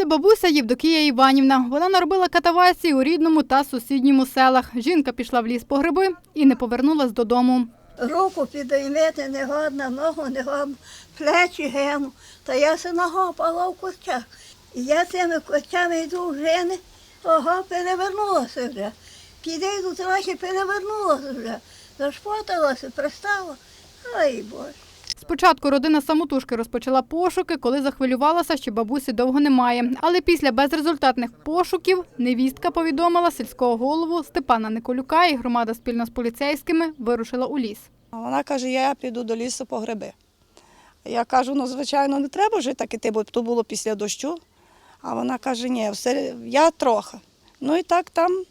Це бабуся Євдокія Іванівна. Вона наробила катавасії у рідному та сусідньому селах. Жінка пішла в ліс по гриби і не повернулась додому. Руку підіймете не годна, ногу не годна, плечі гину. Та я се нагопала в курчах. І я цими курчами йду в жени, ого, перевернулася вже. Підійду трохи, перевернулася вже. Зашпоталася, пристала. Ай Боже. Спочатку родина самотужки розпочала пошуки, коли захвилювалася, що бабусі довго немає. Але після безрезультатних пошуків невістка повідомила сільського голову Степана Николюка і громада спільно з поліцейськими вирушила у ліс. Вона каже, я піду до лісу по гриби. Я кажу, ну звичайно, не треба вже так іти, бо то було після дощу. А вона каже, ні, все, я трохи. Ну і так там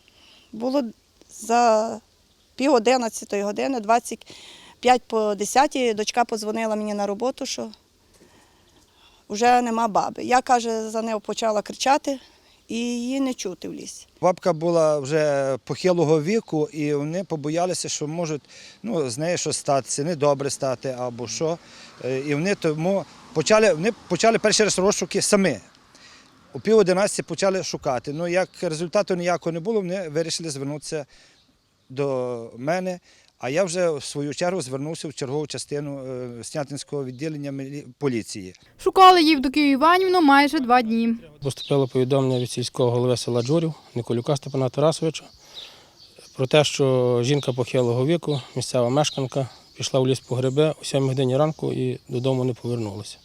було за пів одинадцятої години, 25 по 10, дочка подзвонила мені на роботу, що вже нема баби. Я, каже, за нею почала кричати і її не чути в лісі. Бабка була вже похилого віку, і вони побоялися, що можуть ну, з нею щось статися, недобре стати або що. Е, І вони тому почали, вони почали перший раз розшуки самі. У пів одинадцяти почали шукати. Ну, як результату ніякого не було, вони вирішили звернутися до мене. А я вже в свою чергу звернувся в чергову частину е, Снятинського відділення поліції. Шукали Євдокію Іванівну майже два дні. Поступило повідомлення від сільського голови села Джурів Николюка Степана Тарасовича про те, що жінка похилого віку, місцева мешканка, пішла в ліс по гриби о 7 годині ранку і додому не повернулася.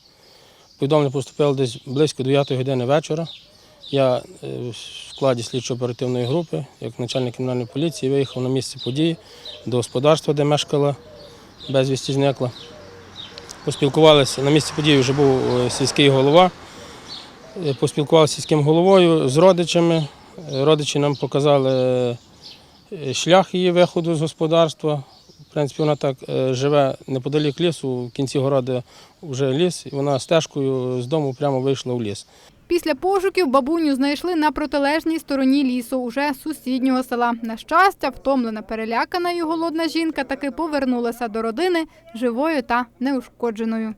Повідомлення поступило десь близько 9 години вечора. Я е, в складі слідчо-оперативної групи, як начальник кримінальної поліції, виїхав на місце події до господарства, де мешкала безвісті зникла. Поспілкувалися на місці події вже був е, сільський голова. Е, Поспілкувалися з сільським головою, з родичами. Родичі нам показали шлях її виходу з господарства. В принципі, вона так живе неподалік лісу, в кінці городу вже ліс, і вона стежкою з дому прямо вийшла в ліс. Після пошуків бабуню знайшли на протилежній стороні лісу, уже сусіднього села. На щастя, втомлена, перелякана і голодна жінка таки повернулася до родини живою та неушкодженою.